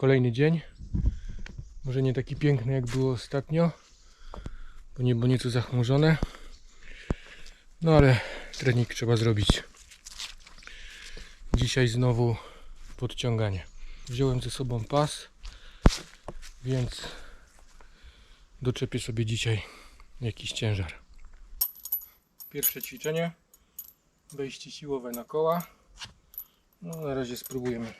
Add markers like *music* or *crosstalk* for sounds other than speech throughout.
Kolejny dzień. Może nie taki piękny jak było ostatnio, bo niebo nieco zachmurzone. No ale trening trzeba zrobić. Dzisiaj znowu podciąganie. Wziąłem ze sobą pas, więc doczepię sobie dzisiaj jakiś ciężar. Pierwsze ćwiczenie. Wejście siłowe na koła. No na razie spróbujemy.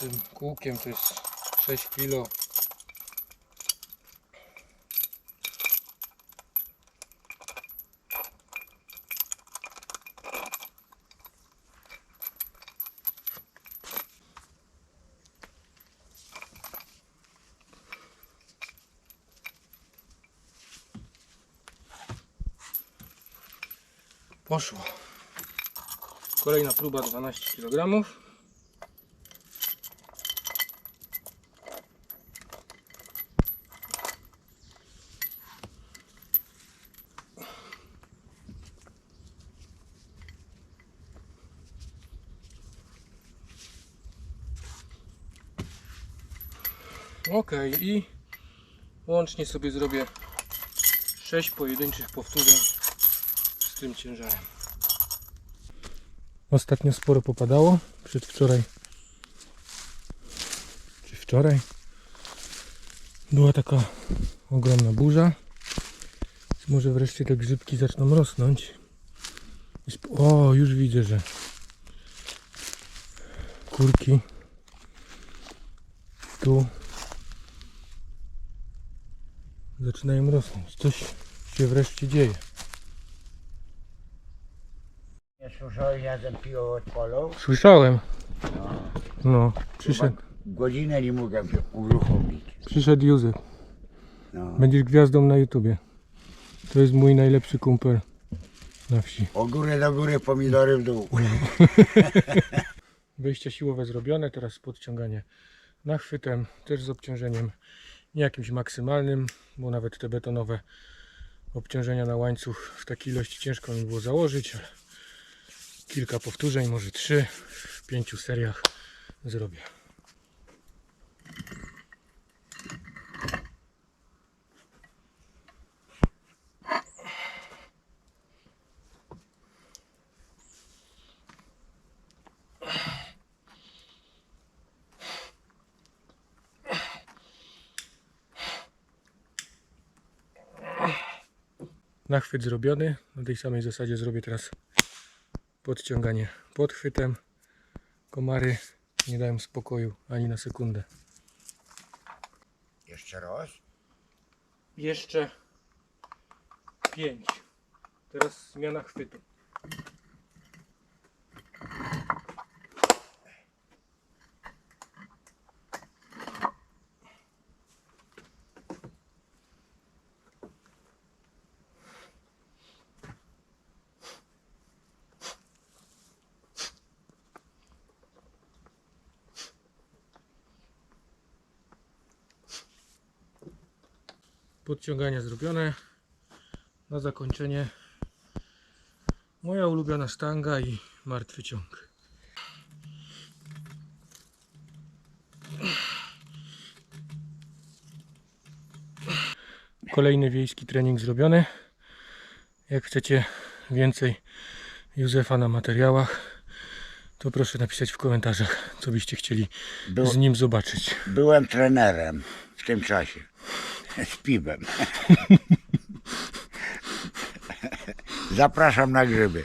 Tym kółkiem to jest 6 kg. Poszło. Kolejna próba 12 kg. Ok, i łącznie sobie zrobię 6 pojedynczych powtórzeń z tym ciężarem. Ostatnio sporo popadało. Przedwczoraj czy wczoraj była taka ogromna burza. Może wreszcie te grzybki zaczną rosnąć. O, już widzę, że kurki tu zaczynają rosnąć. Coś się wreszcie dzieje. Jak ten piwo odpalał? Słyszałem. No, przyszedł, Godzinę nie mogłem się uruchomić. przyszedł Józef. No. Będziesz gwiazdą na YouTubie. To jest mój najlepszy kumpel na wsi. O górę do góry, pomidory w dół. *laughs* Wyjście siłowe zrobione, teraz podciąganie nachwytem, też z obciążeniem nie jakimś maksymalnym, bo nawet te betonowe obciążenia na łańcuch w takiej ilości ciężko mi było założyć, kilka powtórzeń, może trzy w pięciu seriach zrobię. Nachwyt zrobiony. Na tej samej zasadzie zrobię teraz podciąganie podchwytem. Komary nie dają spokoju ani na sekundę. Jeszcze raz. Jeszcze 5. Teraz zmiana chwytu. Podciągania zrobione. Na zakończenie moja ulubiona sztanga i martwy ciąg. Kolejny wiejski trening zrobiony. Jak chcecie więcej Józefa na materiałach, to proszę napisać w komentarzach, co byście chcieli Był, z nim zobaczyć. byłem trenerem w tym czasie. Z piwem. *laughs* Zapraszam na grzyby.